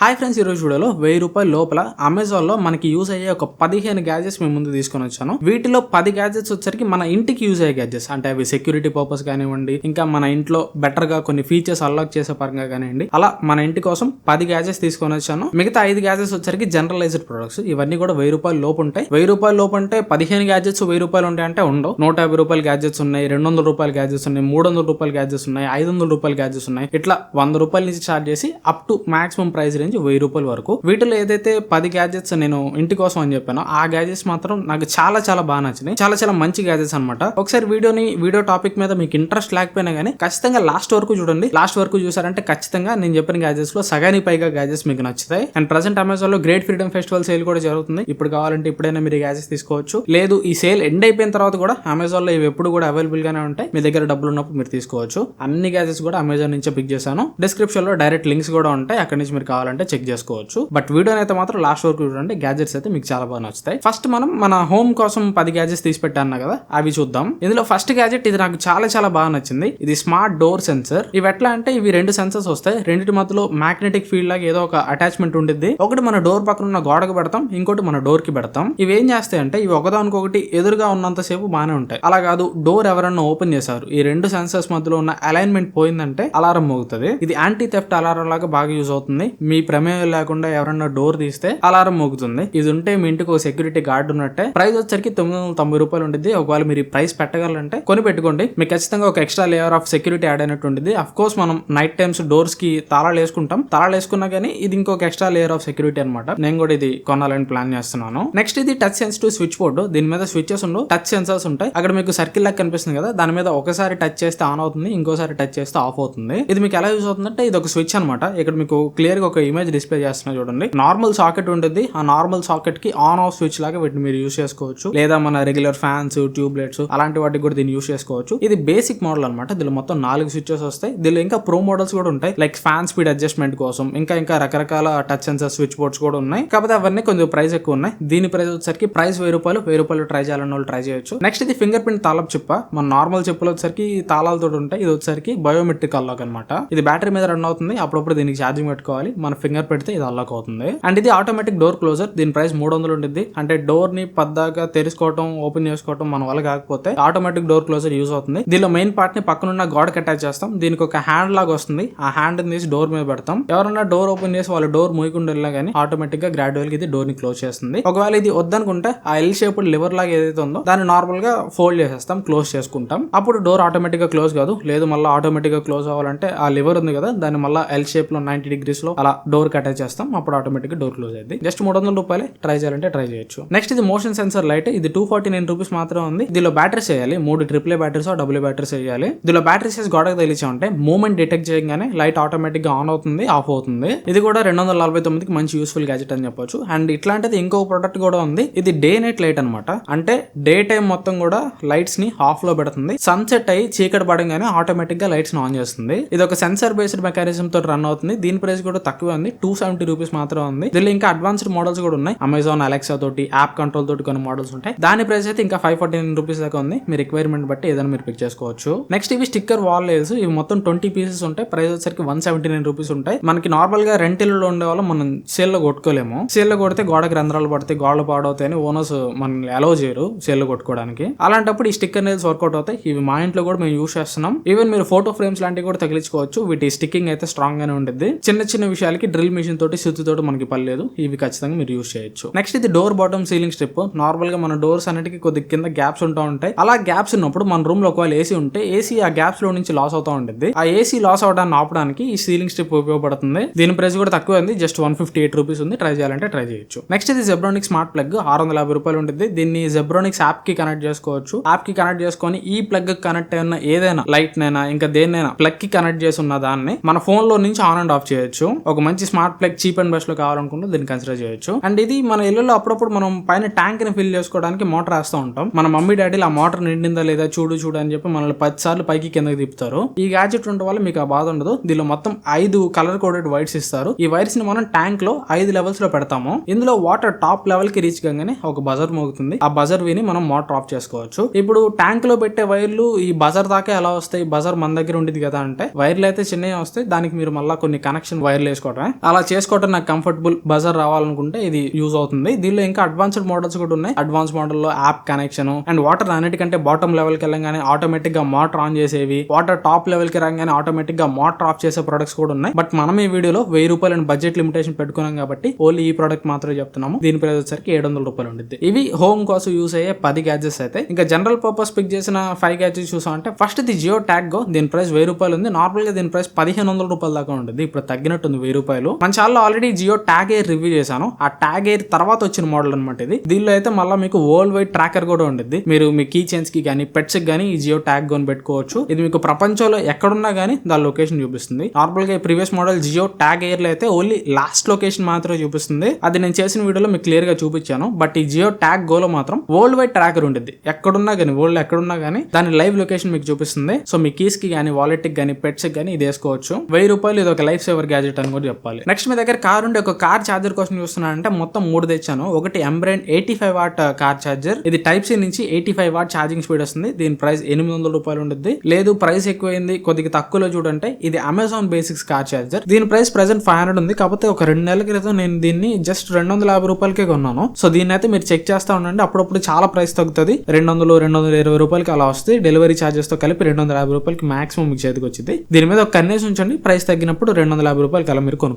Hi friends ఈరోజు వీడియోలో వెయ్యి రూపాయల లోపల అమెజాన్లో మనకి యూజ్ అయ్యే ఒక పదిహేను గ్యాజెట్స్ మేము ముందు తీసుకొని వచ్చాను. వీటిలో పది గ్యాజెట్స్ వచ్చరికి మన ఇంటికి యూజ్ అయ్యే గ్యాజెట్స్ అంటే అవి సెక్యూరిటీ పర్పస్ కానివ్వండి ఇంకా మన ఇంట్లో బెటర్గా కొన్ని ఫీచర్స్ అన్లాక్ చేసే పరంగా కానివ్వండి అలా మన ఇంటి కోసం పది గ్యాజెట్స్ తీసుకొని వచ్చాను. మిగతా ఐదు గ్యాజెట్స్ వచ్చరికి జనరలైజ్డ్ ప్రొడక్ట్స్ ఇవన్నీ కూడా వెయ్యి రూపాయల లోపు ఉంటాయి. వెయ్యి రూపాయల లోపు అంటే పదిహేను గ్యాజెట్స్ వెయ్యి రూపాయలు ఉంటాయి అంటే ఉండవు. నూట యాభై రూపాయల గ్యాజెట్స్ ఉన్నాయి రెండు వందల రూపాయల గ్యాజెట్స్ ఉన్నాయి మూడు వందల రూపాయల గ్యాజెట్స్ ఉన్నాయి ఐదు వందల రూపాయల గ్యాజెట్స్ ఉన్నాయి. ఇట్లా వంద రూపాయల నుంచి చార్జ్ చేసి అప్ టు మాక్సిమం ప్రైస్ నుంచి వెయ్యి రూపాయల వరకు. వీటిలో ఏదైతే పది గ్యాజెట్స్ నేను ఇంటి కోసం అని చెప్పానో ఆ గ్యాజెట్స్ మాత్రం నాకు చాలా చాలా బాగా నచ్చినాయి. చాలా చాలా మంచి గ్యాజెట్స్ అనమాట ఒకసారి వీడియోని వీడియో టాపిక్ మీద మీకు ఇంట్రెస్ట్ లేకపోయినా కానీ ఖచ్చితంగా లాస్ట్ వరకు చూడండి. లాస్ట్ వరకు చూసారంటే ఖచ్చితంగా నేను చెప్పిన గ్యాజెట్స్లో సగానికి పైగా గ్యాజెట్స్ మీకు నచ్చుతాయి. అండ్ ప్రజెంట్ అమెజాన్లో గ్రేట్ ఫ్రీడమ్ ఫెస్టివల్ సేల్ కూడా జరుగుతుంది. ఇప్పుడు కావాలంటే ఇప్పుడైనా మీరు గ్యాజెట్స్ తీసుకోవచ్చు. లేదు ఈ సేల్ ఎండ్ అయిపోయిన తర్వాత కూడా అమెజాన్లో ఇవి ఎప్పుడు కూడా అవైలబుల్ గానే ఉంటాయి. మీ దగ్గర డబ్బులు ఉన్నప్పుడు మీరు తీసుకోవచ్చు. అన్ని గ్యాజెట్స్ కూడా అమెజాన్ నుంచే పిక్ చేశాను. డిస్క్రిప్షన్లో డైరెక్ట్ లింక్స్ కూడా ఉంటాయి. అక్కడ నుంచి మీరు కావాలంటే చెక్ చేసుకోవచ్చు. బట్ వీడియోని అయితే మాత్రం లాస్ట్ వరకు చూడండి. గ్యాజెట్స్ అయితే మీకు చాలా బాగా నచ్చుతాయి. ఫస్ట్ మనం మన హోమ్ కోసం పది గ్యాజెట్స్ తీసి పెట్టాను కదా అవి చూద్దాం. ఇందులో ఫస్ట్ గ్యాజెట్ ఇది నాకు చాలా చాలా బాగా నచ్చింది. ఇది స్మార్ట్ డోర్ సెన్సర్ ఇవి ఎట్లా అంటే ఇవి రెండు సెన్సర్స్ వస్తాయి. రెండింటి మధ్యలో మ్యాగ్నెటిక్ ఫీల్డ్ లాగా ఏదో ఒక అటాచ్మెంట్ ఉండిద్ది. ఒకటి మన డోర్ పక్కన ఉన్న గోడకు పెడతాం. ఇంకోటి మన డోర్కి పెడతాం. ఇవి ఏం చేస్తాయి అంటే ఇవి ఒకదానికొకటి ఎదురుగా ఉన్నంత సేపు బాగానే ఉంటాయి. అలా కాదు డోర్ ఎవరన్నా ఓపెన్ చేశారు. ఈ రెండు సెన్సర్స్ మధ్యలో ఉన్న అలైన్మెంట్ పోయిందంటే అలారం మోగుతుంది. ఇది యాంటీ థెఫ్ట్ అలారం లాగా బాగా యూజ్ అవుతుంది. మీ ప్రమేయం లేకుండా ఎవరన్నా డోర్ తీస్తే అలారం మోగుతుంది. ఇది ఉంటే మీ ఇంటికి ఒక సెక్యూరిటీ గార్డ్ ఉన్నట్టే. ప్రైస్ వచ్చరికి తొమ్మిది వందల తొంభై రూపాయలు ఉంటుంది ఒకవేళ మీరు ఈ ప్రైస్ పెట్టగలంటే కొని పెట్టుకోండి. మీకు ఖచ్చితంగా ఒక extra layer of security add అయినట్టు ఉంటుంది అఫ్ కోర్స్ మనం నైట్ టైమ్స్ డోర్స్కి తాళాలు వేసుకుంటాం. తాళాలు వేసుకున్నా కానీ ఇది ఇంకొక ఎక్స్ట్రా లేయర్ ఆఫ్ సెక్యూరిటీ అనమాట నేను కూడా ఇది కొనాలని ప్లాన్ చేస్తున్నాను. నెక్స్ట్ ఇది టచ్ సెన్సిటివ్ స్విచ్ బోర్డు. దీని మీద స్విచ్చెస్ ఉండవు. టచ్ సెన్సర్స్ ఉంటాయి. అక్కడ మీకు సర్కిల్ లాగా కనిపిస్తుంది కదా దాని మీద ఒకసారి టచ్ చేస్తే ఆన్ అవుతుంది. ఇంకోసారి టచ్ చేస్తే ఆఫ్ అవుతుంది. ఇది మీకు ఎలా యూస్ అవుతుందంటే ఇది ఒక స్విచ్ అనమాట ఇక్కడ మీకు క్లియర్గా ఒక ఇమేజ్ ఇమేజ్ డిస్ప్లే చేస్తున్నా చూడండి. నార్మల్ సాకెట్ ఉంటుంది. ఆ నార్మల్ సాకెట్కి ఆన్ ఆఫ్ స్విచ్ లాగా వీటిని మీరు యూస్ చేసుకోవచ్చు. లేదా మన రెగ్యులర్ ఫ్యాన్స్ ట్యూబ్ లైట్స్ అలాంటి వాటికి కూడా దీన్ని యూస్ చేసుకోవచ్చు. ఇది బేసిక్ మోడల్ అనమాట దీనిలో మొత్తం నాలుగు స్విచ్చెస్ వస్తాయి. దీనిలో ఇంకా ప్రో మోడల్స్ కూడా ఉంటాయి. లైక్ ఫ్యాన్ స్పీడ్ అడ్జస్ట్మెంట్ కోసం. ఇంకా ఇంకా రకరకాల టచ్ సెన్సర్ స్విచ్ బోర్డ్స్ కూడా ఉన్నాయి. కాకపోతే అవన్నీ కొంచెం ప్రైస్ ఎక్కువ ఉన్నాయి. దీని ప్రైస్ వచ్చేసరికి ప్రైస్ వెయ్యి రూపాయలు వెయ్యి రూపాయలు ట్రై చేయాలని వాళ్ళు ట్రై చేయొచ్చు. నెక్స్ట్ ఇది ఫింగర్ ప్రింట్ తాళపు చిప్ప. మన నార్మల్ చెప్పులు వచ్చేసరికి తాళాలతో ఉంటాయి. ఇది వచ్చేసరికి బయోమెట్రిక్ అన్లాక్ అనమాట ఇది బ్యాటరీ మీద రన్ అవుతుంది. అప్పుడప్పుడు దీనికి ఛార్జింగ్ పెట్టుకోవాలి. మన ఫింగర్ పెడితే ఇది అన్లాక్ అవుతుంది. అండ్ ఇది ఆటోమేటిక్ డోర్ క్లోజర్ దీని ప్రైస్ మూడు వందలు ఉంటుంది అంటే డోర్ని పద్దాగా తెరుచుకోవటం ఓపెన్ చేసుకోవటం మన వల్ల కాకపోతే ఆటోమేటిక్ డోర్ క్లోజర్ యూస్ అవుతుంది. దీనిలో మెయిన్ పార్ట్ని పక్కనున్న గోడకి అటాచ్ చేస్తాం. దీనికి ఒక హ్యాండ్ లాగా వస్తుంది. ఆ హ్యాండ్ తీసి డోర్ మీద పెడతాం. ఎవరన్నా డోర్ ఓపెన్ చేసి వాళ్ళ డోర్ మూయకుండా వెళ్ళినా కానీ ఆటోమేటిక్గా గ్రాడ్యువల్గా ఇది డోర్ని క్లోజ్ చేస్తుంది. ఒకవేళ ఇది వద్దనుకుంటే ఆ ఎల్ షేప్డ్ లివర్ లాగా ఏదైతే ఉందో దాన్ని నార్మల్గా ఫోల్డ్ చేసేస్తాం క్లోజ్ చేసుకుంటాం. అప్పుడు డోర్ ఆటోమేటిక్గా క్లోజ్ కాదు. లేదు మళ్ళీ ఆటోమేటిక్గా క్లోజ్ అవ్వాలంటే ఆ లివర్ ఉంది కదా దాన్ని మళ్ళీ ఎల్ షేప్లో నైన్టీ డిగ్రీస్లో అలా డోర్కి అటాచ్ చేస్తాం అప్పుడు ఆటోమేటిక్ డోర్ క్లోజ్ అయింది జస్ట్ మూడు వందల రూపాయలే ట్రై చేయాలంటే ట్రై చేయొచ్చు. నెక్స్ట్ ఇది మోషన్ సెన్సర్ లైట్ ఇది టూ ఫార్టీ నైన్ రూపీస్ మాత్రం ఉంది. దీనిలో బ్యాటరీస్ వేయాలి మూడు triple A batteries double batteries వేయాలి. దీనిలో బ్యాటరీస్ వేసి గోడకు తగిలించామంటే మూమెంట్ డిటెక్ట్ చేయగానే లైట్ ఆటోమేటిక్గా ఆన్ అవుతుంది ఆఫ్ అవుతుంది. ఇది కూడా రెండు వందల నలభై తొమ్మిదికి మంచి యూస్ఫుల్ గ్యాజెట్ అని చెప్పొచ్చు. అండ్ ఇట్లాంటిది ఇంకో ప్రొడక్ట్ కూడా ఉంది. ఇది డే నైట్ లైట్ అనమాట అంటే డే టైం మొత్తం కూడా లైట్స్ని ఆఫ్లో పెడుతుంది. సన్సెట్ అయ్యి చీకటి పడంగానే ఆటోమేటిక్గా లైట్స్ ఆన్ చేస్తుంది. ఇది ఒక సెన్సర్ బేస్డ్ మెకానిజం తో రన్ అవుతుంది. దీని ప్రైస్ కూడా తక్కువ ఉంది. టూ సెవెంటీ రూపీస్ మాత్రం ఉంది. దీనిలో ఇంకా అడ్వాన్స్డ్ మోడల్స్ కూడా ఉన్నాయి. అమెజాన్ అలెక్సా తోటి యాప్ కంట్రోల్ తోటి కొన్ని మోడల్స్ ఉంటాయి. దాని ప్రైస్ అయితే ఇంకా ఫైవ్ ఫార్టీ నైన్ రూపీస్ దాకా ఉంది. మీ రిక్వైర్మెంట్ బట్టి ఏదైనా మీరు పిక్ చేసుకోవచ్చు. నెక్స్ట్ ఇవి స్టిక్కర్ వాల్ లేదు ఇవి మొత్తం ట్వంటీ పీసెస్ ఉంటాయి. ప్రైస్ వచ్చరికి వన్ సెవెంటీ నైన్ రూపీస్ ఉంటాయి. మనకి నార్మల్గా రెంట్ ఉండే వాళ్ళు మనం సేల్లో కొట్టుకోలేము. సేల్లో కొడితే గోడకు రంధ్రాలు పడతాయి గోడలు అని ఓనర్స్ మనల్ని అలౌ చేయరు సేల్లో కొట్టుకోవడానికి. అలాంటప్పుడు ఈ స్టిక్కర్ అనేది వర్కౌట్ అవుతాయి. ఇవి మా ఇంట్లో కూడా మేము యూస్ చేస్తున్నాం. ఈవెన్ మీరు ఫోటో ఫ్రేమ్స్ లాంటివి కూడా తగిలించుకోవచ్చు. వీటి స్టిక్కింగ్ అయితే స్ట్రాంగ్ గానే ఉంటుంది చిన్న చిన్న విషయాలకి డ్రిల్ మిషన్ తోటి సుత్తి తోటి మనకి పర్లేదు ఇవి ఖచ్చితంగా మీరు యూస్ చేయొచ్చు. నెక్స్ట్ ఇది డోర్ బాటమ్ సీలింగ్ స్ట్రిప్ నార్మల్గా మన డోర్స్ అన్నిటికీ కొద్ది కింద గ్యాప్స్ ఉంటా ఉంటాయి. అలా గ్యాప్స్ ఉన్నప్పుడు మన రూమ్లో ఒకవేళ ఏసీ ఉంటే ఏసీ ఆ గ్యాప్స్లో నుంచి లాస్ అవుతా ఉంటుంది ఆ ఏసీ లాస్ అవడాన్ని ఆపడానికి ఈ సీలింగ్ స్ట్రిప్ ఉపయోగపడుతుంది. దీని ప్రైస్ కూడా తక్కువ ఉంది. Just one fifty eight rupees ఉంది. ట్రై చేయాలంటే ట్రై చేయొచ్చు. నెక్స్ట్ ఇది జెబ్రానిక్ స్మార్ట్ ప్లగ్ ఆరు వందల యాభై రూపాయలు ఉంటుంది దీన్ని జెబ్రానిక్స్ యాప్కి కనెక్ట్ చేసుకోవచ్చు. యాప్కి కనెక్ట్ చేసుకొని ఈ ప్లగ్ కనెక్ట్ అయిన ఏదైనా లైట్ నైనా ఇంకా దేన్నైనా ప్లగ్కి కనెక్ట్ చేసి ఉన్న దాన్ని మన ఫోన్లో నుంచి ఆన్ అండ్ ఆఫ్ చేయొచ్చు. ఒక మంచి స్మార్ట్ ప్లగ్ చీప్ అండ్ బెస్ట్లో కావాలనుకుంటే దీన్ని కన్సిడర్ చేయొచ్చు. అండ్ ఇది మన ఇళ్ళలో అప్పుడప్పుడు మనం పైన ట్యాంక్ని ఫిల్ చేసుకోవడానికి మోటార్ వేస్తూ ఉంటాం. మన మమ్మీ డాడీలు ఆ మోటార్ నిండిందా లేదా చూడు చూడు అని చెప్పి మనల్ని పది సార్లు పైకి కిందకి తిప్పుతారు. ఈ గ్యాజెట్ ఉండడం వల్ల మీకు ఆ బాధ ఉండదు. దీనిలో మొత్తం ఐదు కలర్ కోడెడ్ వైర్స్ ఇస్తారు. ఈ వైర్స్ని మనం ట్యాంక్లో ఐదు లెవెల్స్లో పెడతాము. ఇందులో వాటర్ టాప్ లెవెల్కి రీచ్ కాగానే ఒక బజర్ మోగుతుంది. ఆ బజర్ విని మనం మోటార్ ఆఫ్ చేసుకోవచ్చు. ఇప్పుడు ట్యాంక్లో పెట్టే వైర్లు ఈ బజర్ దాకా ఎలా వస్తాయి? బజర్ మన దగ్గర ఉండేది కదా అంటే వైర్లు అయితే చిన్నవి వస్తాయి. దానికి మీరు మళ్ళీ కొన్ని కనెక్షన్ వైర్లు వేసుకోవడం అలా చేసుకోవటం నాకు కంఫర్టబుల్ బజర్ రావాలనుకుంటే ఇది యూజ్ అవుతుంది. దీనిలో ఇంకా అడ్వాన్స్డ్ మోడల్స్ కూడా ఉన్నాయి. అడ్వాన్స్ మోడల్లో యాప్ కనెక్షన్ అండ్ వాటర్ అన్నిటికంటే బాటమ్ లెవెల్కి వెళ్ళగానే ఆటోమేటిక్గా మోటార్ ఆన్ చేసేవి. వాటర్ టాప్ లెవెల్కి రాగానే ఆటోమేటిక్గా మోటార్ ఆఫ్ చేసే ప్రొడక్ట్స్ కూడా ఉన్నాయి. బట్ మనం ఈ వీడియోలో వెయ్యి రూపాయలు బడ్జెట్ లిమిటేషన్ పెట్టుకున్నాం కాబట్టి ఓన్లీ ఈ ప్రోడక్ట్ మాత్రమే చెప్తున్నాము. దీని ప్రైస్ వచ్చేసరికి ఏడు వందల రూపాయలు ఉంటుంది ఇవి హోమ్ కోసం యూస్ అయ్యే పది గ్యాజెట్స్ అయితే. ఇంకా జనరల్ పర్పస్ పిక్ చేసిన ఫైవ్ గ్యాజెట్స్ చూసాం అంటే ఫస్ట్ ది జియో ట్యాగ్ దీని ప్రైస్ వెయ్యి రూపాయలు ఉంది. నార్మల్గా దీని ప్రైస్ పదిహేను వందల రూపాయల దాకా ఉంటుంది ఇప్పుడు తగ్గినట్టుంది వెయ్యి రూపాయలు. మన channel already Jio tag air review చేశాను. ఆ ట్యాగ్ ఎయిర్ తర్వాత వచ్చిన మోడల్ అనమాట ఇది. దీనిలో అయితే మళ్ళీ మీకు వరల్డ్ వైడ్ ట్రాకర్ కూడా ఉంటుంది మీరు మీ కీ చైన్స్కి కానీ పెట్స్కి కానీ ఈ జియో ట్యాగ్ కొని పెట్టుకోవచ్చు. ఇది మీకు ప్రపంచంలో ఎక్కడున్నా కానీ దాని లొకేషన్ చూపిస్తుంది. నార్మల్గా ప్రీవియస్ మోడల్ జియో ట్యాగ్ ఎయిర్లో అయితే ఓన్లీ లాస్ట్ లొకేషన్ మాత్రమే చూపిస్తుంది. అది నేను చేసిన వీడియోలో మీకు క్లియర్గా చూపించాను. బట్ ఈ జియో ట్యాగ్ గోలో మాత్రం వరల్డ్ వైడ్ ట్రాకర్ ఉంటుంది ఎక్కడున్నా కానీ వరల్డ్ ఎక్కడున్నా కానీ దాని లైవ్ లొకేషన్ మీకు చూపిస్తుంది. సో మీ కీస్కి కానీ వాలెట్కి కానీ పెట్స్కి కానీ ఇది వేసుకోవచ్చు. వెయ్యి రూపాయలు ఇది ఒక లైఫ్ సేవర్ గ్యాజెట్ అని కూడా చెప్పాలి నెక్స్ట్ మీ దగ్గర కార్ ఉండే ఒక కార్ ఛార్జర్ కోసం చూస్తున్నానంటే మొత్తం మూడు తెచ్చాను. ఒకటి Ambrane eighty five watt uh, car charger ఇది టైప్ సి నుంచి eighty five watt charging speed వస్తుంది. దీని ప్రైస్ ఎనిమిది వందల రూపాయలు ఉంటుంది లేదు ప్రైస్ ఎక్కువైంది. కొద్దిగా తక్కువలో చూడంటే ఇది అమెజాన్ బేసిక్స్ కార్ ఛార్జర్ దీని ప్రైస్ ప్రెసెంట్ ఫైవ్ హండ్రెడ్ ఉంది. కాకపోతే ఒక రెండు నెలల క్రితం నేను దీన్ని జస్ట్ రెండు వందల యాభై రూపాయలకే కొన్నాను. సో దీన్ని అయితే మీరు చెక్ చేస్తా ఉండండి. అప్పుడప్పుడు చాలా ప్రైస్ తగ్గుతుంది. రెండు వందలు రెండు వందల ఇరవై రూపాయలకి అలా వస్తుంది. డెలివరీ ఛార్జెస్తో కలిపి రెండు వందల యాభై రూపాయలకి మాక్సిమం మీకు చేతికి వచ్చింది దీని మీద ఒక కన్నేసి ఉంచండి. ప్రైస్ తగ్గినప్పుడు రెండు వందల యాభై రూపాయలకి అలా మీరు కొనుక్కోవచ్చు.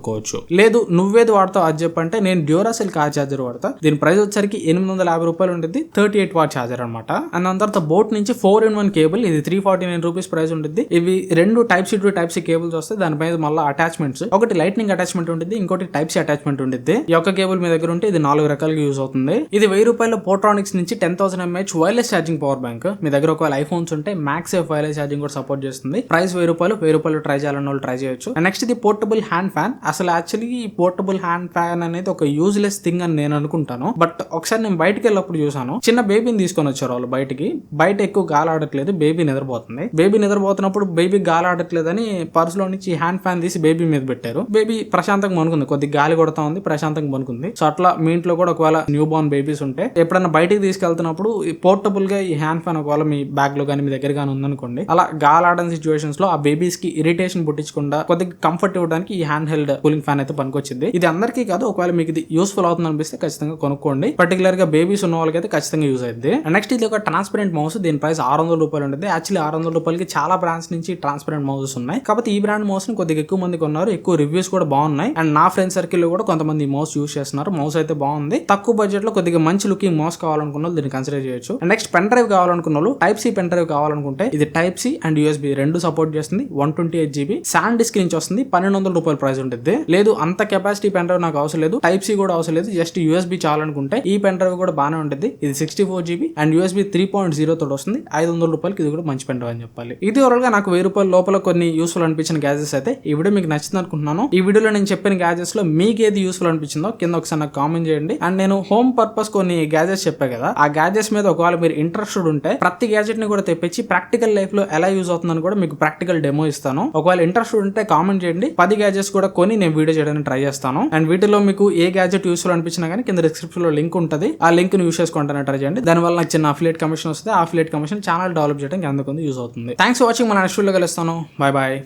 లేదు నువ్వేది వాడతావు అది చెప్పంటే నేను డ్యూరాసెల్ కార్ ఛార్జర్ వాడతా. దీని ప్రైస్ వచ్చరికి ఎనిమిది వందల యాభై రూపాయలు ఉంటుంది థర్టీ ఎయిట్ వాట్ ఛార్జర్ అనమాట అండ్ దాని తర్వాత బోట్ నుంచి ఫోర్ ఇన్ వన్ కేబుల్ ఇది three forty nine rupees price ఉంటుంది ఇవి రెండు type C two type C cables వస్తాయి దాని మీద మళ్ళీ అటాచ్మెంట్స్ ఒకటి లైట్నింగ్ అటాచ్మెంట్ ఉంటుంది ఇంకోటి టైప్ సి అటాచ్మెంట్ ఉంటుంది ఈ యొక్క కేబుల్ మీ దగ్గర ఉంటే ఇది నాలుగు రకాలుగా యూజ్ అవుతుంది. ఇది వెయ్యి రూపాయల పోట్రానిక్స్ నుంచి ten thousand M H wireless charging power bank మీ దగ్గర ఒకవేళ ఐఫోన్స్ ఉంటే మ్యాక్స్ ఎఫ్ వైర్లెస్ ఛార్జింగ్ కూడా సపోర్ట్ చేస్తుంది. ప్రైస్ వెయ్యి రూపాయలు వెయ్యి రూపాయలు ట్రై చేయాలని వాళ్ళు ట్రై చేయొచ్చు. నెక్స్ట్ ఇది పోర్టబుల్ హ్యాండ్ ఫ్యాన్ అసలు యాక్చువల్లీ ఈ పోర్టబుల్ హ్యాండ్ ఫ్యాన్ అనేది ఒక యూజ్లెస్ థింగ్ అని నేను అనుకుంటాను. బట్ ఒకసారి నేను బయటకు వెళ్ళినప్పుడు చూసాను చిన్న బేబీని తీసుకొని వచ్చారు వాళ్ళు బయటికి. బయట ఎక్కువ గాలాడట్లేదు బేబీ నిద్రపోతుంది. బేబీ నిద్రపోతున్నప్పుడు బేబీ గాలి అని పర్స్లో నుంచి హ్యాండ్ ఫ్యాన్ తీసి బేబీ మీద పెట్టారు. బేబీ ప్రశాంతంగా పనుకుంది. కొద్దిగా గాలి కొడతా ఉంది ప్రశాంతంగా పనుకుంది. సో అట్లా మీ ఇంట్లో కూడా ఒకవేళ న్యూ బోర్న్ బేబీస్ ఉంటే ఎప్పుడైనా బయటికి తీసుకెళ్తున్నప్పుడు పోర్టబుల్గా ఈ హ్యాండ్ ఫ్యాన్ ఒకవేళ మీ బ్యాగ్లో కానీ మీ దగ్గర కానీ ఉందనుకోండి అలా గాలి సిచ్యువేషన్స్లో ఆ బేబీస్కి ఇరిటేషన్ పుట్టించకుండా కొద్దిగా కంఫర్ట్ ఇవ్వడానికి ఈ హ్యాండ్ హెల్డ్ కూలింగ్ ఫ్యాన్ అయితే పనికొచ్చింది. ఇది అందరికీ కాదు ఒకవేళ మీకు ఇది యూస్ఫుల్ అవుతుంది అనిపిస్తే ఖచ్చితంగా కొనుక్కోండి. పర్టికులర్గా బేబీస్ ఉన్న వాళ్ళకైతే ఖచ్చితంగా యూజ్ అయింది నెక్స్ట్ ఇది ఒక ట్రాన్స్పరెంట్ మౌస్ దీని ప్రైస్ ఆరు వందల రూపాయలు ఉంటుంది. యాక్చువల్లీ ఆరు వందల రూపాయలకి చాలా బ్రాండ్స్ నుంచి ట్రాన్స్పరెంట్ మౌసెస్ ఉన్నాయి. కాకపోతే ఈ బ్రాండ్ మౌస్ని కొద్దిగా ఎక్కువ మంది కొన్నారు. ఎక్కువ రివ్యూస్ కూడా బాగున్నాయి. అండ్ నా ఫ్రెండ్ సర్కిల్లో కూడా కొంతమంది ఈ మౌస్ యూస్ చేస్తున్నారు. మౌస్ అయితే బాగుంది. తక్కువ బడ్జెట్లో కొద్దిగా మంచి లుకింగ్ మౌస్ కావాలనుకున్న వాళ్ళు దీన్ని కన్సిడర్ చేయొచ్చు. అండ్ నెక్స్ట్ పెన్ డ్రైవ్ కావాలనుకున్న వాళ్ళు టైప్ సి పెన్ డ్రైవ్ కావాలనుకుంటే ఇది టైప్ సి అండ్ యూఎస్బి రెండు సపోర్ట్ చేస్తుంది. One twenty eight GB SanDisk నుంచి వస్తుంది. పన్నెండు వందల రూపాయల ప్రైస్ ఉంటుంది. లేదు అంత కెపాసిటీ పెన్ డ్రైవ్ నాకు అవసరం లేదు. టైప్ సి కూడా అవసరం లేదు. జస్ట్ యూఎస్బి చాలనుకుంటే ఈ పెన్ డ్రైవ్ కూడా బాగానే ఉంటుంది ఇది sixty four GB and USB three point zero తోటి వస్తుంది. ఐదు వందల రూపాయలకి ఇది కూడా మంచి పెన్ డ్రైవ్ అని చెప్పాలి. ఇది ఓవరాల్గా నాకు వెయ్యి రూపాయల లోపల కొన్ని యూస్ఫుల్ అనిపించిన గ్యాజెట్స్ అయితే ఈ వీడియో మీకు నచ్చింది అనుకుంటున్నాను. ఈ వీడియోలో నేను చెప్పిన గ్యాజెట్స్లో మీకు ఏది యూస్ఫుల్ అనిపించిందో కింద ఒకసారి నాకు కామెంట్ చేయండి. అండ్ నేను హోమ్ పర్పస్ కొన్ని గ్యాజెట్స్ చెప్పా కదా ఆ గ్యాజెట్స్ మీద ఒకవేళ మీరు ఇంట్రెస్టెడ్ ఉంటే ప్రతి గ్యాజెట్ని కూడా తెప్పించి ప్రాక్టికల్ లైఫ్లో ఎలా యూజ్ అవుతుందని కూడా మీకు ప్రాక్టికల్ డెమో ఇస్తాను. ఒకవేళ ఇంట్రెస్ట్ ఉంటే కామెంట్ చేయండి. పది గ్యాజెట్స్ కూడా కొని నేను వీడియో చేయడానికి ట్రై చేస్తాను. అండ్ వీటిలో మీకు ఏ గ్యాజెట్ యూస్ఫుల్ అనిపించినా కానీ కింద డిస్క్రిప్షన్లో లింక్ ఉంటుంది. ఆ లింక్ని యూస్ చేసుకుంటాను ట్రై చేయండి. దానివల్ల నాకు చిన్న అఫిలేట్ కమిషన్ వస్తుంది. ఆ అఫిలియేట్ కమిషన్ ఛానల్ డెవలప్ చేయడానికి అందుకు యూస్ అవుతుంది. థ్యాంక్స్ ఫర్ వాచింగ్ మన నెక్స్ట్ వీడియో కలుస్తాను. Bye bye